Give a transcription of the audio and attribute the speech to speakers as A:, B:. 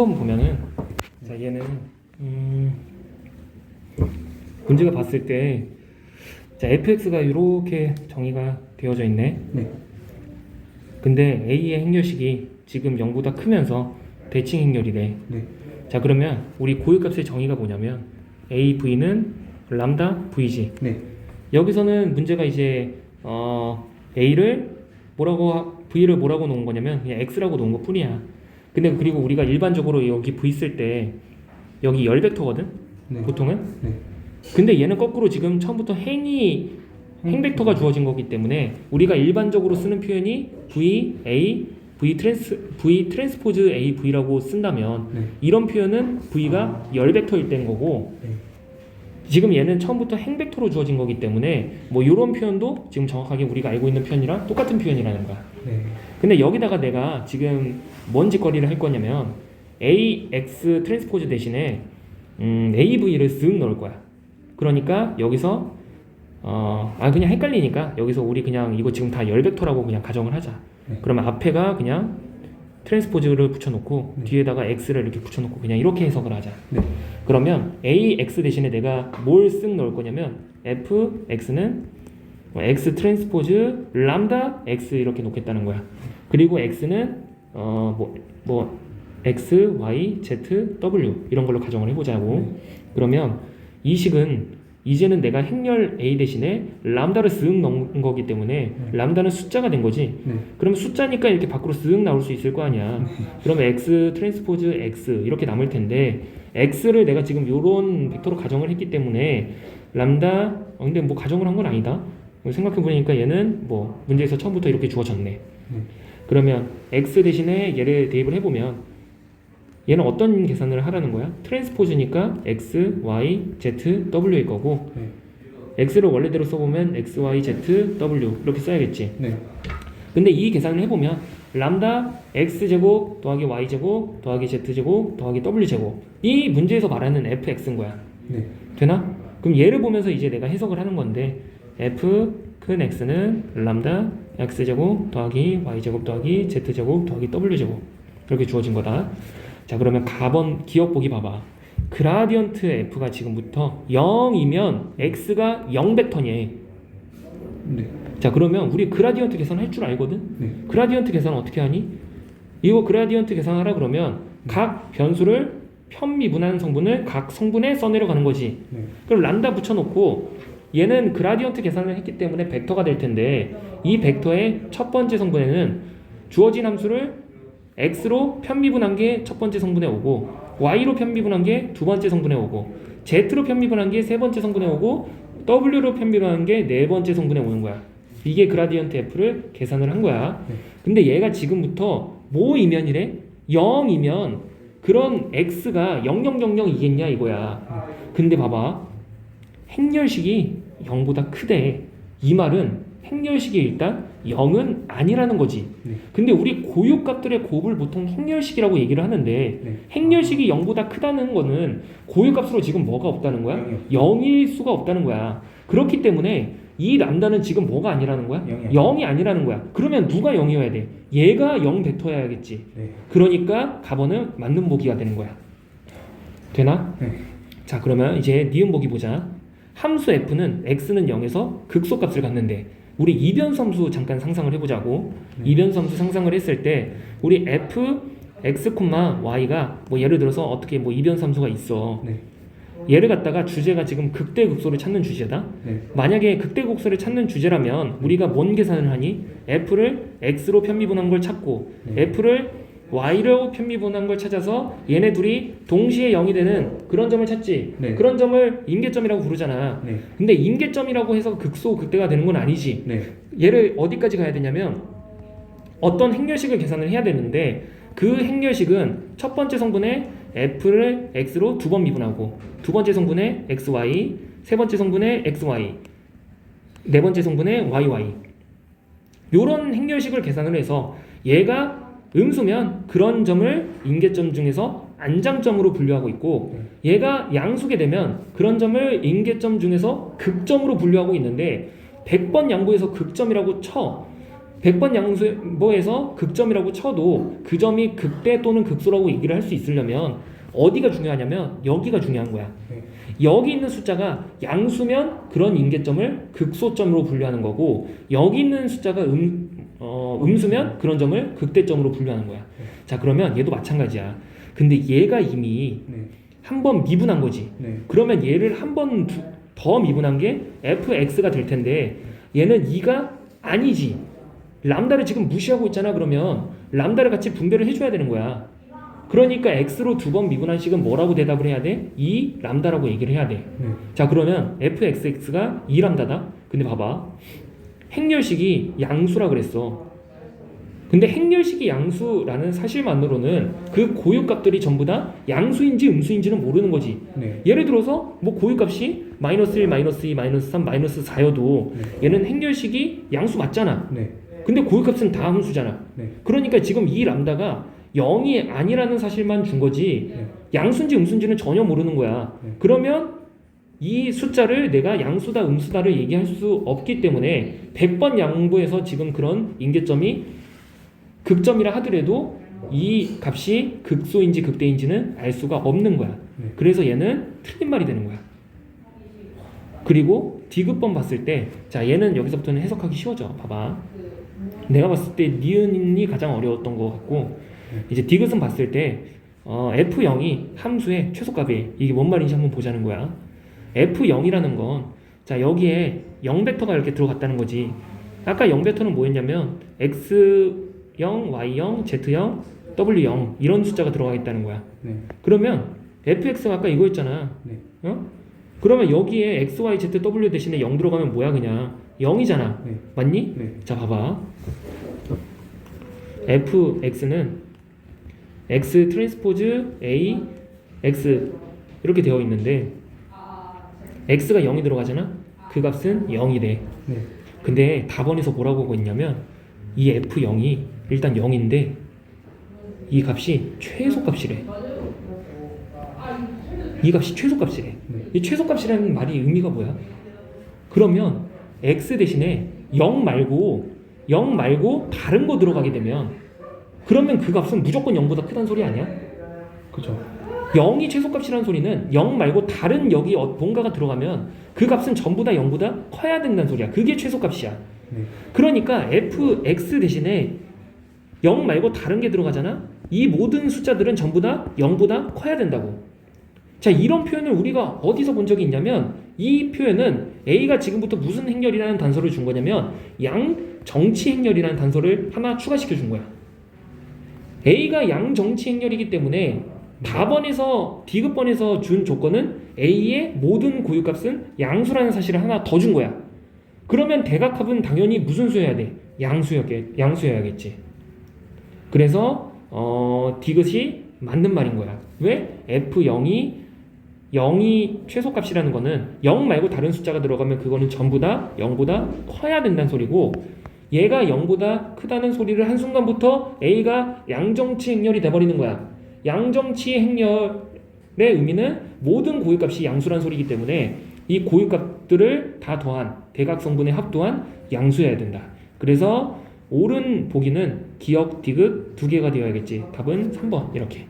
A: 3번 보면은 자 얘는 음, 문제가 봤을 때 자, fx가 이렇게 정의가 되어져 있네.
B: 네.
A: 근데 a의 행렬식이 지금 0보다 크면서 대칭 행렬이래.
B: 네.
A: 자 그러면 우리 고유값의 정의가 뭐냐면 a v는 람다 v지.
B: 네.
A: 여기서는 문제가 이제 어, a를 뭐라고 하- v를 뭐라고 놓은 거냐면 그냥 x라고 놓은 것 뿐이야. 근데 그리고 우리가 일반적으로 여기 v 쓸 때 여기 열 벡터거든.
B: 네.
A: 보통은.
B: 네.
A: 근데 얘는 거꾸로 지금 처음부터 행이 행 벡터가 주어진 거기 때문에 우리가 일반적으로 쓰는 표현이 v a v 트랜스 v 트랜스포즈 a v라고 쓴다면
B: 네.
A: 이런 표현은 v가 열 벡터일 때인 거고
B: 네.
A: 지금 얘는 처음부터 행 벡터로 주어진 거기 때문에 뭐 이런 표현도 지금 정확하게 우리가 알고 있는 표현이랑 똑같은 표현이라는 거야.
B: 네.
A: 근데 여기다가 내가 지금 뭔 짓거리를 할 거냐면 ax 트랜스포즈 대신에 음, av를 쓱 넣을 거야. 그러니까 여기서 어, 아 그냥 헷갈리니까 여기서 우리 그냥 이거 지금 다 열 벡터라고 그냥 가정을 하자.
B: 네.
A: 그러면 앞에가 그냥 트랜스포즈를 붙여놓고
B: 네.
A: 뒤에다가 x를 이렇게 붙여놓고 그냥 이렇게 해석을 하자.
B: 네.
A: 그러면 ax 대신에 내가 뭘 쓱 넣을 거냐면 fx는 뭐 x 트랜스포즈 람다 x 이렇게 놓겠다는 거야. 그리고 x는 어뭐 뭐 x, y, z, w 이런 걸로 가정을 해보자고. 그러면 이 식은 이제는 내가 행렬 a 대신에 람다를 쓱 넣은 거기 때문에 람다는 숫자가 된 거지.
B: 네.
A: 그럼 숫자니까 이렇게 밖으로 쓱 나올 수 있을 거 아니야. 그러면 x 트랜스포즈 x 이렇게 남을 텐데 x를 내가 지금 요런 벡터로 가정을 했기 때문에 람다 어, 근데 뭐 가정을 한 건 아니다. 생각해 보니까 얘는 뭐 문제에서 처음부터 이렇게 주어졌네.
B: 네.
A: 그러면 x 대신에 얘를 대입을 해보면 얘는 어떤 계산을 하라는 거야? 트랜스포즈니까 x, y, z, w일 거고
B: 네.
A: x를 원래대로 써보면 x, y, z, w 이렇게 써야겠지.
B: 네.
A: 근데 이 계산을 해보면 람다 x제곱 더하기 y제곱 더하기 z제곱 더하기 w제곱 이 문제에서 말하는 fx인 거야
B: 네.
A: 되나? 그럼 얘를 보면서 이제 내가 해석을 하는 건데 f 큰 x는 람다 x제곱 더하기 y제곱 더하기 z제곱 더하기 w제곱 이렇게 주어진 거다 자 그러면 가번 기억 보기 봐봐 그라디언트 f가 지금부터 0이면 x가 0 벡터니
B: 네.
A: 자 그러면 우리 그라디언트 계산 할 줄 알거든?
B: 네.
A: 그라디언트 계산 어떻게 하니? 이거 그라디언트 계산하라 그러면 각 변수를 편미분한 성분을 각 성분에 써내려가는 거지.
B: 네.
A: 그럼 람다 붙여놓고 얘는 그라디언트 계산을 했기 때문에 벡터가 될 텐데 이 벡터의 첫 번째 성분에는 주어진 함수를 x로 편미분한 게 첫 번째 성분에 오고 y로 편미분한 게 두 번째 성분에 오고 z로 편미분한 게 세 번째 성분에 오고 w로 편미분한 게 네 번째 성분에 오는 거야. 이게 그라디언트 f를 계산을 한 거야.
B: 네.
A: 근데 얘가 지금부터 뭐이면이래? 0이면 그런 x가 0000이겠냐 이거야. 근데 봐봐. 행렬식이 0보다 크대. 이 말은 행렬식이 일단 0은 아니라는 거지.
B: 네.
A: 근데 우리 고유값들의 곱을 보통 행렬식이라고 얘기를 하는데
B: 네.
A: 행렬식이 0보다 크다는 거는 고유값으로 지금 뭐가 없다는 거야?
B: 영이요.
A: 0일 수가 없다는 거야. 그렇기 때문에 이 람다는 지금 뭐가 아니라는 거야?
B: 영이요.
A: 0이 아니라는 거야. 그러면 누가 0이어야 돼? 얘가 0 벡터여야겠지.
B: 네.
A: 그러니까 가번은 맞는 보기가 되는 거야. 되나?
B: 네.
A: 자 그러면 이제 니은 보기 보자. 함수 f는 x는 0에서 극소값을 갖는데 우리 이변섬수 잠깐 상상을 해보자고.
B: 네.
A: 이변섬수 상상을 했을 때 우리 f x, y가 뭐 예를 들어서 어떻게 뭐 이변섬수가 있어.
B: 네.
A: 얘를 갖다가 주제가 지금 극대극소를 찾는 주제다.
B: 네.
A: 만약에 극대극소를 찾는 주제라면 우리가 뭔 계산을 하니? f를 x로 편미분한 걸 찾고
B: 네.
A: f를 y로 편미분한 걸 찾아서 얘네 둘이 동시에 0이 되는 그런 점을 찾지.
B: 네.
A: 그런 점을 임계점이라고 부르잖아.
B: 네.
A: 근데 임계점이라고 해서 극소 극대가 되는 건 아니지.
B: 네.
A: 얘를 어디까지 가야 되냐면 어떤 행렬식을 계산을 해야 되는데 그 행렬식은 첫 번째 성분에 f를 x로 두 번 미분하고 두 번째 성분에 xy, 세 번째 성분에 xy, 네 번째 성분에 yy. 요런 행렬식을 계산을 해서 얘가 음수면 그런 점을 임계점 중에서 안장점으로 분류하고 있고 얘가 양수게 되면 그런 점을 임계점 중에서 극점으로 분류하고 있는데 100번 양보해서 극점이라고 쳐. 100번 양수에서 극점이라고 쳐도 그 점이 극대 또는 극소라고 얘기를 할 수 있으려면 어디가 중요하냐면 여기가 중요한 거야.
B: 네.
A: 여기 있는 숫자가 양수면 그런 인계점을 극소점으로 분류하는 거고 여기 있는 숫자가 음, 어, 음수면 그런 점을 극대점으로 분류하는 거야.
B: 네.
A: 자 그러면 얘도 마찬가지야. 근데 얘가 이미
B: 네.
A: 한번 미분한 거지.
B: 네.
A: 그러면 얘를 한 번 더 미분한 게 fx가 될 텐데 얘는 2가 아니지. 람다를 지금 무시하고 있잖아. 그러면 람다를 같이 분배를 해줘야 되는 거야. 그러니까 x로 두 번 미분한 식은 뭐라고 대답을 해야 돼? 2 람다라고 얘기를 해야 돼.
B: 네.
A: 자 그러면 fxx가 2 람다다. 근데 봐봐. 행렬식이 양수라 그랬어. 근데 행렬식이 양수라는 사실만으로는 그 고유값들이 전부 다 양수인지 음수인지는 모르는 거지.
B: 네.
A: 예를 들어서 뭐 고유값이 마이너스 1, 마이너스 2, 마이너스 3, 마이너스 4여도
B: 네.
A: 얘는 행렬식이 양수 맞잖아.
B: 네.
A: 근데 고유값은 다 함수잖아.
B: 네.
A: 그러니까 지금 이 람다가 0이 아니라는 사실만 준 거지
B: 네.
A: 양수인지 음수인지는 전혀 모르는 거야.
B: 네.
A: 그러면 이 숫자를 내가 양수다 음수다를 얘기할 수 없기 때문에 100번 양보해서 지금 그런 인계점이 극점이라 하더라도 이 값이 극소인지 극대인지는 알 수가 없는 거야.
B: 네.
A: 그래서 얘는 틀린 말이 되는 거야. 그리고 디귿번 봤을 때, 자 얘는 여기서부터는 해석하기 쉬워져. 봐봐. 내가 봤을 때 니은이 가장 어려웠던 것 같고, 이제 디귿은 봤을 때 어, F0이 함수의 최소값이 이게 뭔 말인지 한번 보자는 거야. F0이라는 건, 자 여기에 0벡터가 이렇게 들어갔다는 거지. 아까 0벡터는 뭐였냐면 x0, y0, z0, w0 이런 숫자가 들어가 있다는 거야.
B: 네.
A: 그러면 fx가 아까 이거였잖아.
B: 네.
A: 어? 그러면 여기에 x, y, z, w 대신에 0 들어가면 뭐야 그냥 0이잖아.
B: 네.
A: 맞니?
B: 네.
A: 자 봐봐. fx는 x 트랜스포즈 a x 이렇게 되어 있는데 x가 0이 들어가잖아. 그 값은 0이 돼.
B: 네.
A: 근데 답원에서 뭐라고 하고 있냐면 이 f0이 일단 0인데 이 값이 최소값이래. 이 값이 최소값이래.
B: 네.
A: 이 최소값이라는 말이 의미가 뭐야? 그러면 x 대신에 0 말고 0 말고 다른 거 들어가게 되면 그러면 그 값은 무조건 0보다 크다는 소리 아니야?
B: 그죠.
A: 0이 최소값이라는 소리는 0 말고 다른 여기 어- 뭔가가 들어가면 그 값은 전부 다 0보다 커야 된다는 소리야. 그게 최소값이야.
B: 네.
A: 그러니까 fx 대신에 0 말고 다른 게 들어가잖아. 이 모든 숫자들은 전부 다 0보다 커야 된다고. 자, 이런 표현을 우리가 어디서 본 적이 있냐면 이 표현은 a가 지금부터 무슨 행렬이라는 단서를 준 거냐면 양 정치 행렬이라는 단서를 하나 추가시켜 준 거야. a가 양 정치 행렬이기 때문에 답원에서 디귿번에서 준 조건은 a의 모든 고유값은 양수라는 사실을 하나 더 준 거야. 그러면 대각합은 당연히 무슨 수여야 돼? 양수였겠, 양수여야겠지. 그래서 어, 디귿이 맞는 말인 거야. 왜? F0이 0이 최소값이라는 거는 0 말고 다른 숫자가 들어가면 그거는 전부 다 0보다 커야 된다는 소리고 얘가 0보다 크다는 소리를 한순간부터 A가 양정치 행렬이 돼버리는 거야. 양정치 행렬의 의미는 모든 고유값이 양수란 소리이기 때문에 이 고유값들을 다 더한 대각 성분의 합도한 양수여야 된다. 그래서 옳은 보기는 기억, 디귿 두 개가 되어야겠지. 답은 3번 이렇게.